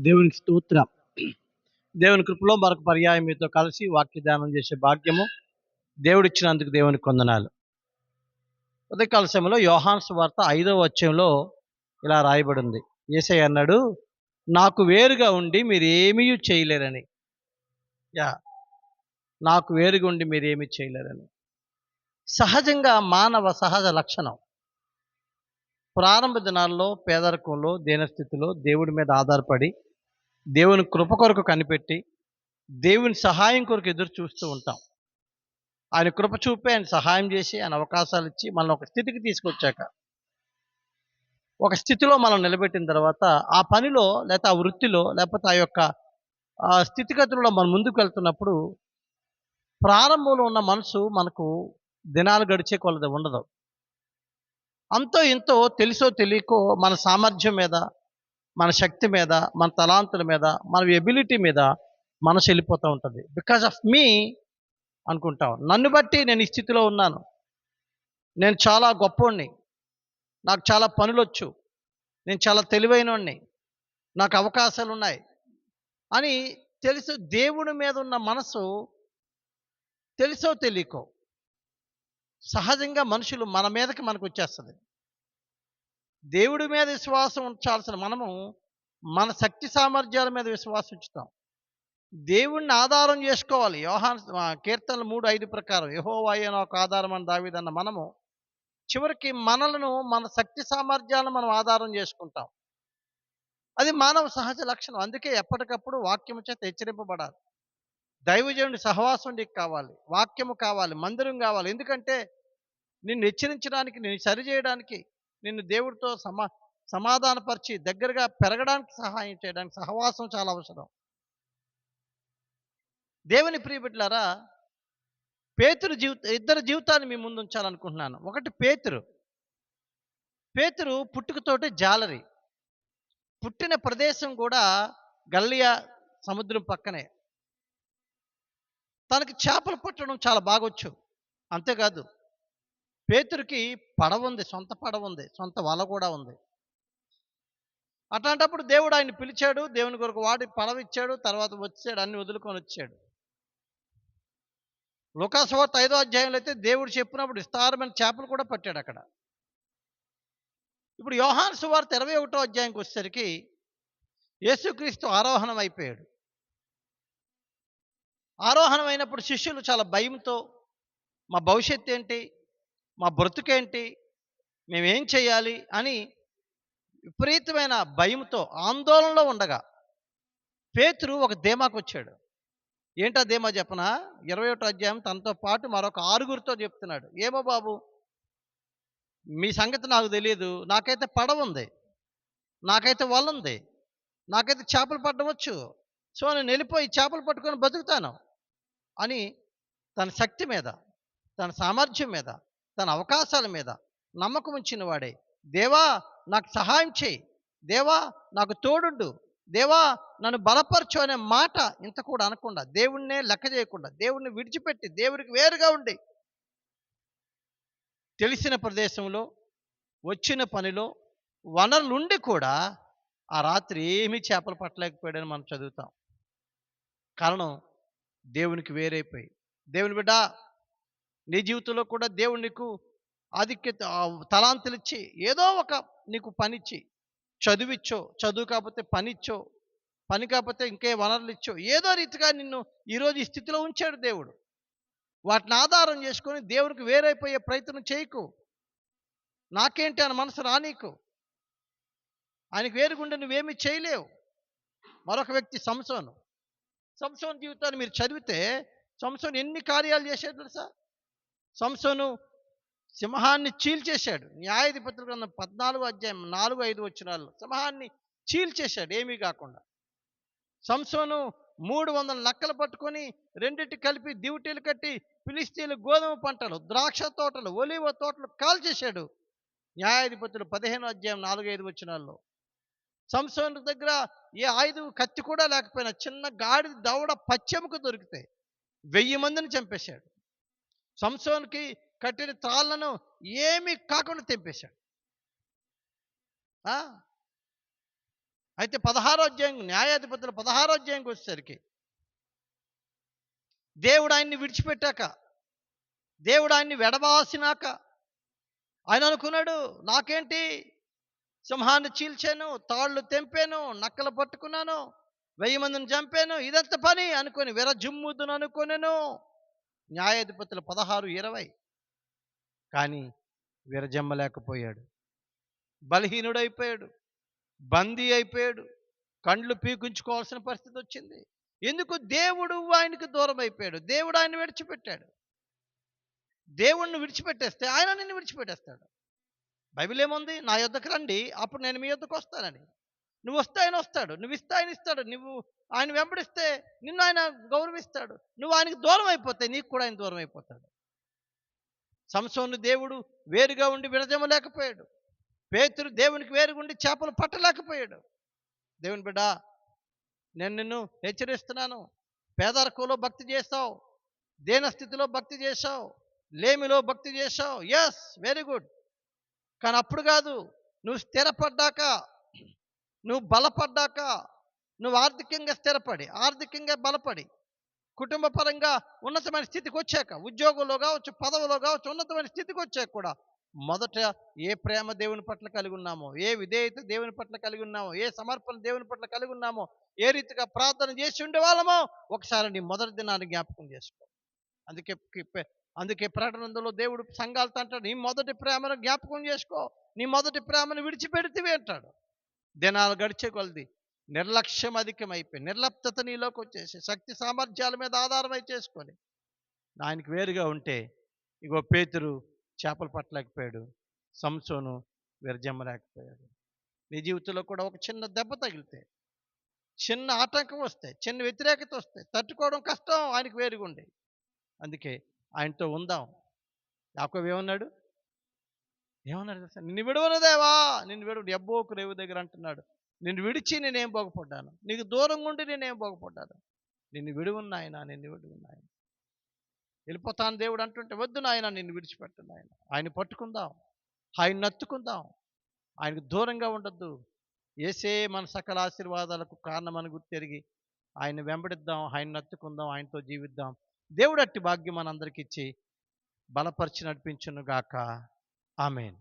దేవునికి స్తోత్రం. దేవుని కృపలో మరొక పర్యాయం మీతో కలిసి వాక్య ధ్యానం చేసే భాగ్యము దేవుడిచ్చినందుకు దేవునికి కొందనాలు. ఉదయకాల సమయంలో యోహాన్స్ వార్త ఐదవ వచ్చంలో ఇలా రాయబడి ఉంది ఏసై అన్నాడు నాకు వేరుగా ఉండి మీరు ఏమీ చేయలేరని. యా నాకు వేరుగా ఉండి మీరేమీ చేయలేరని. సహజంగా మానవ సహజ లక్షణం. ప్రారంభ దినాల్లో పేదరికంలో దీనస్థితిలో దేవుడి మీద ఆధారపడి దేవుని కృప కొరకు కనిపెట్టి దేవుని సహాయం కొరకు ఎదురు చూస్తూ ఉంటాం. ఆయన కృప చూపి ఆయన సహాయం చేసి ఆయన అవకాశాలు ఇచ్చి మనల్ని ఒక స్థితికి తీసుకొచ్చాక ఒక స్థితిలో మనం నిలబెట్టిన తర్వాత ఆ పనిలో లేకపోతే ఆ వృత్తిలో లేకపోతే ఆ యొక్క ఆ స్థితిగతుల్లో మనం ముందుకు వెళ్తున్నప్పుడు ప్రారంభంలో ఉన్న మనసు మనకు దినాలు గడిచే కొలది ఉండదు. అంతో ఇంతో తెలుసో తెలియకో మన సామర్థ్యం మీద మన శక్తి మీద మన తలాంతుల మీద మన ఎబిలిటీ మీద మనసు వెళ్ళిపోతూ ఉంటుంది. బికాజ్ ఆఫ్ మీ అనుకుంటాం నన్ను బట్టి నేను ఈ స్థితిలో ఉన్నాను. నేను చాలా గొప్పవాణ్ణి నాకు చాలా పనులు వచ్చు నేను చాలా తెలివైనవాణ్ణి నాకు అవకాశాలు ఉన్నాయి అని తెలుసు దేవుడి మీద ఉన్న మనసు తెలుసో తెలియకో. సహజంగా మనుషులు మన మీదకి మనకు వచ్చేస్తుంది. దేవుడి మీద విశ్వాసం ఉంచాల్సిన మనము మన శక్తి సామర్థ్యాల మీద విశ్వాసం ఉంచుతాం. దేవుణ్ణి ఆధారం చేసుకోవాలి. యోహాన్ కీర్తనలు మూడు ఐదు ప్రకారం యహోవాయన ఒక ఆధారం అని దావిదన్న మనము చివరికి మనలను మన శక్తి సామర్థ్యాలను మనం ఆధారం చేసుకుంటాం. అది మానవ సహజ లక్షణం. అందుకే ఎప్పటికప్పుడు వాక్యము చేత హెచ్చరింపబడాలి. దైవజనుడి సహవాసం నీకు కావాలి. వాక్యము కావాలి. మందిరం కావాలి. ఎందుకంటే నిన్ను హెచ్చరించడానికి నిన్ను సరిచేయడానికి నిన్ను దేవుడితో సమా సమాధానపరిచి దగ్గరగా పెరగడానికి సహాయం చేయడానికి సహవాసం చాలా అవసరం. దేవుని ప్రియబిడ్లారా పేతురు జీవిత ఇద్దరు జీవితాన్ని మీ ముందు ఉంచాలనుకుంటున్నాను. ఒకటి పేతురు. పేతురు పుట్టుకతోటి జాలరి. పుట్టిన ప్రదేశం కూడా గల్లియా సముద్రం పక్కనే. తనకి చేపలు పట్టడం చాలా బాగొచ్చు. అంతేకాదు పేతురికి పడవ ఉంది సొంత పడవ ఉంది సొంత వల కూడా ఉంది. అట్లాంటప్పుడు దేవుడు ఆయన పిలిచాడు దేవుని కొరకు వాడి పడవ ఇచ్చాడు తర్వాత వచ్చాడు అన్ని వదులుకొని వచ్చాడు. లోకాసువార్త ఐదో అధ్యాయంలో అయితే దేవుడు చెప్పినప్పుడు విస్తారమైన చేపలు కూడా పట్టాడు అక్కడ. ఇప్పుడు యోహాన్ సువార్త ఇరవై ఒకటో అధ్యాయంకి వచ్చేసరికి యేసుక్రీస్తు ఆరోహణం అయిపోయాడు ఆరోహణం అయినప్పుడు శిష్యులు చాలా భయంతో మా భవిష్యత్తు ఏంటి? మా బ్రతుకేంటి? మేమేం చేయాలి? అని విపరీతమైన భయంతో ఆందోళనలో ఉండగా పేతురు ఒక ధీమాకు వచ్చాడు ఏంటా ధీమా చెప్పనా? ఇరవై ఒకటో అధ్యాయం తనతో పాటు మరొక ఆరుగురితో చెప్తున్నాడు. ఏమో బాబు? మీ సంగతి నాకు తెలియదు నాకైతే పడవ ఉంది. నాకైతే వల ఉంది. నాకైతే చేపలు పట్టవచ్చు సో నేను వెళ్ళిపోయి చేపలు పట్టుకొని బతుకుతాను అని తన శక్తి మీద తన సామర్థ్యం మీద తన అవకాశాల మీద నమ్మకం ఉంచిన వాడే. దేవా నాకు సహాయం చేయి. దేవా నాకు తోడుండు. దేవా నన్ను బలపరచు అనే మాట ఇంత కూడా అనకుండా దేవుణ్ణే లెక్క చేయకుండా దేవుణ్ణి విడిచిపెట్టి దేవుడికి వేరుగా ఉండి. తెలిసిన ప్రదేశంలో వచ్చిన పనిలో వనరులుండి కూడా ఆ రాత్రి ఏమీ చేపలు పట్టలేకపోయాడని మనం చదువుతాం. కారణం దేవునికి వేరైపోయి. దేవుని బిడ్డ నీ జీవితంలో కూడా దేవుడు నీకు ఆధిక్యత తలాంతులు ఇచ్చి ఏదో ఒక నీకు పనిచ్చి చదువిచ్చో చదువు కాకపోతే పనిచ్చో పని కాకపోతే ఇంకే వనరులు ఇచ్చో ఏదో రీతిగా నిన్ను ఈరోజు ఈ స్థితిలో ఉంచాడు దేవుడు. వాటిని ఆధారం చేసుకొని దేవునికి వేరైపోయే ప్రయత్నం చేయకు. నాకేంటి అని మనసు రానీకు. ఆయనకు వేరుగుండే నువ్వేమీ చేయలేవు. మరొక వ్యక్తి సంసోను. సంసోన్ జీవితాన్ని మీరు చదివితే సంసోన్ ఎన్ని కార్యాలు చేశాడు తెలుసా? సంసోను సింహాన్ని చీల్చేశాడు. న్యాయాధిపతుల గ్రంథం పద్నాలుగు అధ్యాయం నాలుగు ఐదు వచ్చినాల్లో సింహాన్ని చీల్చేశాడు. ఏమీ కాకుండా. సంసోను మూడు వందల నక్కలు పట్టుకొని రెండింటి కలిపి దివిటీలు కట్టి పిలిస్తీలు గోధుమ పంటలు ద్రాక్ష తోటలు ఒలివ తోటలు కాల్చేశాడు. న్యాయాధిపతులు పదిహేను అధ్యాయం నాలుగు ఐదు వచ్చినాల్లో సంసోను దగ్గర ఏ ఆయుధం కత్తి కూడా లేకపోయినా చిన్న గాడి దవడ పచ్చెముకు దొరికితే వెయ్యి మందిని చంపేశాడు. సంసోన్కి కట్టిన తాళ్ళను ఏమీ కాకుండా తెంపేశాడు ఆ? అయితే పదహారో అధ్యాయం న్యాయాధిపతులు పదహారో అధ్యాయంకి వచ్చేసరికి దేవుడు ఆయన్ని విడిచిపెట్టాక దేవుడు ఆయన్ని వెడబాసినాక ఆయన అనుకున్నాడు నాకేంటి సింహాన్ని చీల్చాను తాళ్ళు తెంపాను నక్కలు పట్టుకున్నాను వెయ్యి మందిని చంపాను ఇదంత పని అనుకొని విరజుమ్ముదును అనుకునేను న్యాయాధిపతులు పదహారు ఇరవై. కానీ విరజమ్మలేకపోయాడు. బలహీనుడైపోయాడు. బందీ అయిపోయాడు. కండ్లు పీకుంచుకోవాల్సిన పరిస్థితి వచ్చింది ఎందుకు? దేవుడు ఆయనకు దూరం అయిపోయాడు దేవుడు ఆయన విడిచిపెట్టాడు. దేవుణ్ణి విడిచిపెట్టేస్తే ఆయన నిన్ను విడిచిపెట్టేస్తాడు. బైబిల్ ఏముంది నా యుద్ధకు రండి. అప్పుడు నేను మీ యుద్ధకు వస్తానని. నువ్వు వస్తే ఆయన వస్తాడు. నువ్వు ఇస్తే ఆయన ఇస్తాడు. నువ్వు ఆయన వెంబడిస్తే నిన్ను ఆయన గౌరవిస్తాడు. నువ్వు ఆయనకి దూరం అయిపోతే నీకు కూడా ఆయన దూరం అయిపోతాడు. సంసోను దేవుడు వేరుగా ఉండి విడజమలేకపోయాడు పేతురు దేవునికి వేరుగా ఉండి చేపలు పట్టలేకపోయాడు. దేవుని బిడ్డ నేను నిన్ను హెచ్చరిస్తున్నాను. పేదరికంలో భక్తి చేస్తావు దేనస్థితిలో భక్తి చేశావు. లేమిలో భక్తి చేశావు. ఎస్ వెరీ గుడ్ కానీ అప్పుడు కాదు నువ్వు స్థిరపడ్డాక నువ్వు బలపడ్డాక నువ్వు ఆర్థికంగా స్థిరపడి ఆర్థికంగా బలపడి కుటుంబ పరంగా ఉన్నతమైన స్థితికి వచ్చాక ఉద్యోగంలో కావచ్చు పదవులో కావచ్చు ఉన్నతమైన స్థితికి వచ్చాక కూడా మొదట ఏ ప్రేమ దేవుని పట్ల కలిగి ఉన్నామో ఏ విధేయత దేవుని పట్ల కలిగి ఉన్నామో ఏ సమర్పణ దేవుని పట్ల కలిగి ఉన్నామో ఏ రీతిగా ప్రార్థన చేసి ఉండేవాళ్ళమో ఒకసారి నీ మొదటి దినాన్ని జ్ఞాపకం చేసుకో. అందుకే అందుకే ప్రకటనందులో దేవుడు సంఘాలతో అంటాడు నీ మొదటి ప్రేమను జ్ఞాపకం చేసుకో నీ మొదటి ప్రేమను విడిచిపెడితే అంటాడు. దినాలు గడిచే కొలది నిర్లక్ష్యం అధికమైపోయి నిర్లప్తత నీలోకి వచ్చేసి శక్తి సామర్థ్యాల మీద ఆధారమై చేసుకొని ఆయనకి వేరుగా ఉంటే ఇగో పేతురు చేపలు పట్టలేకపోయాడు సంసోను విరజమ్మలేకపోయాడు. నీ జీవితంలో కూడా ఒక చిన్న దెబ్బ తగిలితే చిన్న ఆటంకం వస్తే చిన్న వ్యతిరేకత వస్తే తట్టుకోవడం కష్టం ఆయనకి వేరుగా ఉండి అందుకే ఆయనతో ఉందాం. యాకోబు ఏమన్నాడు తెలుసా? నిన్ను విడవనదేవా నిన్ను విడవ ఎబ్బోకు రేవు దగ్గర అంటున్నాడు నిన్ను విడిచి నేనేం బాగుపడ్డాను? నీకు దూరంగా ఉండి నేనేం బాగుపడ్డాను? నిన్ను విడువున్నాయన నిన్ను విడువున్నాయన వెళ్ళిపోతాను దేవుడు అంటుంటే వద్దు నాయన నిన్ను విడిచిపెట్టునాయను ఆయన పట్టుకుందాం ఆయన నత్తుకుందాం. ఆయనకు దూరంగా ఉండద్దు. ఏసే మన సకల ఆశీర్వాదాలకు కారణమని గుర్తెరిగి ఆయన వెంబడిద్దాం ఆయన నత్తుకుందాం ఆయనతో జీవిద్దాం. దేవుడు అట్టి భాగ్యం మనందరికి ఇచ్చి బలపరిచి నడిపించునుగాక. Amen